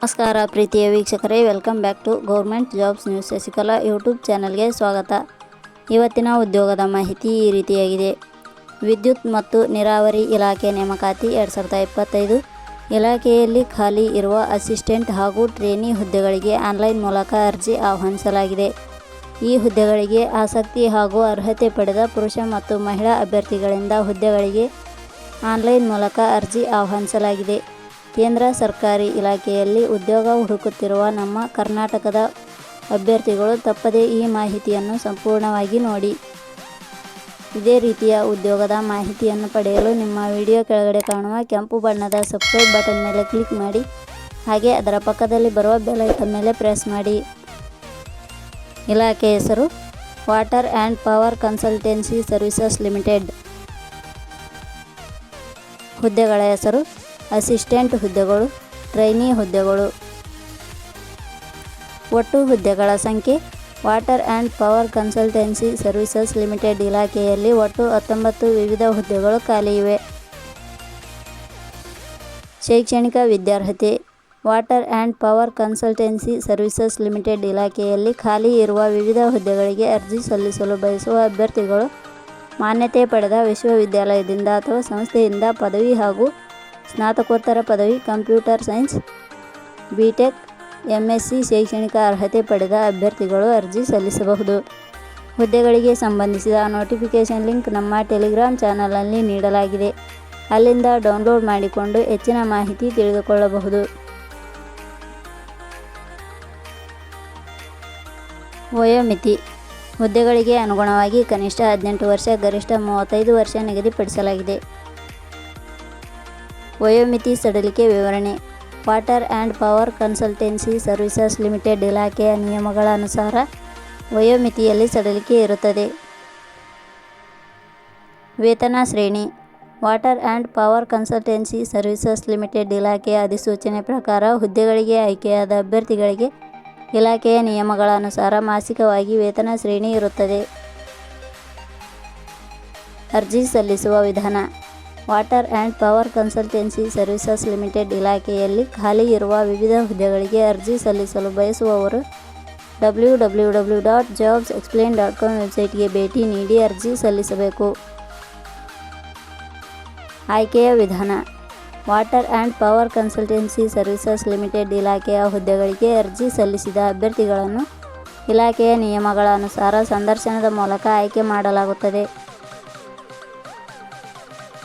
ನಮಸ್ಕಾರ ಪ್ರೀತಿಯ ವೀಕ್ಷಕರೇ welcome back to government jobs news Shashikala YouTube ಚಾನಲ್ಗೆ ಸ್ವಾಗತ. ಇವತ್ತಿನ ಉದ್ಯೋಗದ ಮಾಹಿತಿ ಈ ರೀತಿಯಾಗಿದೆ. ವಿದ್ಯುತ್ ಮತ್ತು ನೀರಾವರಿ ಇಲಾಖೆ ನೇಮಕಾತಿ ಎರಡು ಸಾವಿರದ ಇಪ್ಪತ್ತೈದು ಇಲಾಖೆಯಲ್ಲಿ ಖಾಲಿ ಇರುವ ಅಸಿಸ್ಟೆಂಟ್ ಹಾಗೂ ಟ್ರೇನಿ ಹುದ್ದೆಗಳಿಗೆ ಆನ್ಲೈನ್ ಮೂಲಕ ಅರ್ಜಿ ಆಹ್ವಾನಿಸಲಾಗಿದೆ. ಈ ಹುದ್ದೆಗಳಿಗೆ ಆಸಕ್ತಿ ಹಾಗೂ ಅರ್ಹತೆ ಪಡೆದ ಪುರುಷ ಮತ್ತು ಮಹಿಳಾ ಅಭ್ಯರ್ಥಿಗಳಿಂದ ಹುದ್ದೆಗಳಿಗೆ ಆನ್ಲೈನ್ ಮೂಲಕ ಅರ್ಜಿ ಆಹ್ವಾನಿಸಲಾಗಿದೆ. ಕೇಂದ್ರ ಸರ್ಕಾರಿ ಇಲಾಖೆಯಲ್ಲಿ ಉದ್ಯೋಗ ಹುಡುಕುತ್ತಿರುವ ನಮ್ಮ ಕರ್ನಾಟಕದ ಅಭ್ಯರ್ಥಿಗಳು ತಪ್ಪದೇ ಈ ಮಾಹಿತಿಯನ್ನು ಸಂಪೂರ್ಣವಾಗಿ ನೋಡಿ. ಇದೇ ರೀತಿಯ ಉದ್ಯೋಗದ ಮಾಹಿತಿಯನ್ನು ಪಡೆಯಲು ನಿಮ್ಮ ವಿಡಿಯೋ ಕೆಳಗಡೆ ಕಾಣುವ ಕೆಂಪು ಬಣ್ಣದ ಸಬ್ಸ್ಕ್ರೈಬ್ ಬಟನ್ ಮೇಲೆ ಕ್ಲಿಕ್ ಮಾಡಿ. ಹಾಗೆ ಅದರ ಪಕ್ಕದಲ್ಲಿ ಬರುವ ಬೆಲ್ ಐಕನ್ ಮೇಲೆ ಪ್ರೆಸ್ ಮಾಡಿ. ಇಲಾಖೆ ಹೆಸರು water and power consultancy services limited. ಹುದ್ದೆಗಳ ಹೆಸರು ಅಸಿಸ್ಟೆಂಟ್ ಹುದ್ದೆಗಳು, ಟ್ರೈನಿ ಹುದ್ದೆಗಳು. ಒಟ್ಟು ಹುದ್ದೆಗಳ ಸಂಖ್ಯೆ, water and power consultancy services limited ಇಲಾಖೆಯಲ್ಲಿ ಒಟ್ಟು ಹತ್ತೊಂಬತ್ತು ವಿವಿಧ ಹುದ್ದೆಗಳು ಖಾಲಿ ಇವೆ. ಶೈಕ್ಷಣಿಕ ವಿದ್ಯಾರ್ಹತೆ, water and power consultancy services limited ಇಲಾಖೆಯಲ್ಲಿ ಖಾಲಿ ಇರುವ ವಿವಿಧ ಹುದ್ದೆಗಳಿಗೆ ಅರ್ಜಿ ಸಲ್ಲಿಸಲು ಬಯಸುವ ಅಭ್ಯರ್ಥಿಗಳು ಮಾನ್ಯತೆ ಪಡೆದ ವಿಶ್ವವಿದ್ಯಾಲಯದಿಂದ ಅಥವಾ ಸಂಸ್ಥೆಯಿಂದ ಪದವಿ ಹಾಗೂ ಸ್ನಾತಕೋತ್ತರ ಪದವಿ, computer science B Tech M S C ಶೈಕ್ಷಣಿಕ ಅರ್ಹತೆ ಪಡೆದ ಅಭ್ಯರ್ಥಿಗಳು ಅರ್ಜಿ ಸಲ್ಲಿಸಬಹುದು. ಹುದ್ದೆಗಳಿಗೆ ಸಂಬಂಧಿಸಿದ ನೋಟಿಫಿಕೇಷನ್ ಲಿಂಕ್ ನಮ್ಮ ಟೆಲಿಗ್ರಾಮ್ ಚಾನಲಲ್ಲಿ ನೀಡಲಾಗಿದೆ. ಅಲ್ಲಿಂದ ಡೌನ್ಲೋಡ್ ಮಾಡಿಕೊಂಡು ಹೆಚ್ಚಿನ ಮಾಹಿತಿ ತಿಳಿದುಕೊಳ್ಳಬಹುದು. ವಯೋಮಿತಿ. ಹುದ್ದೆಗಳಿಗೆ ಅನುಗುಣವಾಗಿ ಕನಿಷ್ಠ ಹದಿನೆಂಟು ವರ್ಷ, ಗರಿಷ್ಠ ಮೂವತ್ತೈದು ವರ್ಷ ನಿಗದಿಪಡಿಸಲಾಗಿದೆ. ವಯೋಮಿತಿ ಸಡಿಲಿಕೆ ವಿವರಣೆ. Water and power consultancy services limited ಇಲಾಖೆಯ ನಿಯಮಗಳ ಅನುಸಾರ ವಯೋಮಿತಿಯಲ್ಲಿ ಸಡಿಲಿಕೆ ಇರುತ್ತದೆ. ವೇತನ ಶ್ರೇಣಿ. Water and power consultancy services limited ಇಲಾಖೆಯ ಅಧಿಸೂಚನೆ ಪ್ರಕಾರ ಹುದ್ದೆಗಳಿಗೆ ಆಯ್ಕೆಯಾದ ಅಭ್ಯರ್ಥಿಗಳಿಗೆ ಇಲಾಖೆಯ ನಿಯಮಗಳ ಅನುಸಾರ ಮಾಸಿಕವಾಗಿ ವೇತನ ಶ್ರೇಣಿ ಇರುತ್ತದೆ. ಅರ್ಜಿ ಸಲ್ಲಿಸುವ ವಿಧಾನ. Water and power consultancy services limited ಇಲಾಖೆಯಲ್ಲಿ ಖಾಲಿ ಇರುವ ವಿವಿಧ ಹುದ್ದೆಗಳಿಗೆ ಅರ್ಜಿ ಸಲ್ಲಿಸಲು ಬಯಸುವವರು W W W dot jobs explain dot com ವೆಬ್ಸೈಟ್ಗೆ ಭೇಟಿ ನೀಡಿ ಅರ್ಜಿ ಸಲ್ಲಿಸಬೇಕು. ಆಯ್ಕೆಯ ವಿಧಾನ, water and power consultancy services limited ಇಲಾಖೆಯ ಹುದ್ದೆಗಳಿಗೆ ಅರ್ಜಿ ಸಲ್ಲಿಸಿದ ಅಭ್ಯರ್ಥಿಗಳನ್ನು ಇಲಾಖೆಯ ನಿಯಮಗಳ ಅನುಸಾರ ಸಂದರ್ಶನದ ಮೂಲಕ ಆಯ್ಕೆ ಮಾಡಲಾಗುತ್ತದೆ.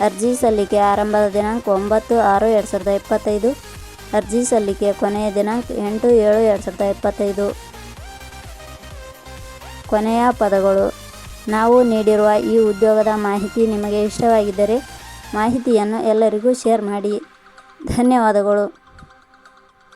ಅರ್ಜಿ ಸಲ್ಲಿಕೆ ಆರಂಭದ ದಿನಾಂಕ ಒಂಬತ್ತು ಆರು ಎರಡು ಸಾವಿರದ ಇಪ್ಪತ್ತೈದು. ಅರ್ಜಿ ಸಲ್ಲಿಕೆ ಕೊನೆಯ ದಿನಾಂಕ ಎಂಟು ಏಳು ಎರಡು ಸಾವಿರದ ಇಪ್ಪತ್ತೈದು. ಕೊನೆಯ ಪದಗಳು. ನಾವು ನೀಡಿರುವ ಈ ಉದ್ಯೋಗದ ಮಾಹಿತಿ ನಿಮಗೆ ಇಷ್ಟವಾಗಿದ್ದರೆ ಮಾಹಿತಿಯನ್ನು ಎಲ್ಲರಿಗೂ ಶೇರ್ ಮಾಡಿ. ಧನ್ಯವಾದಗಳು.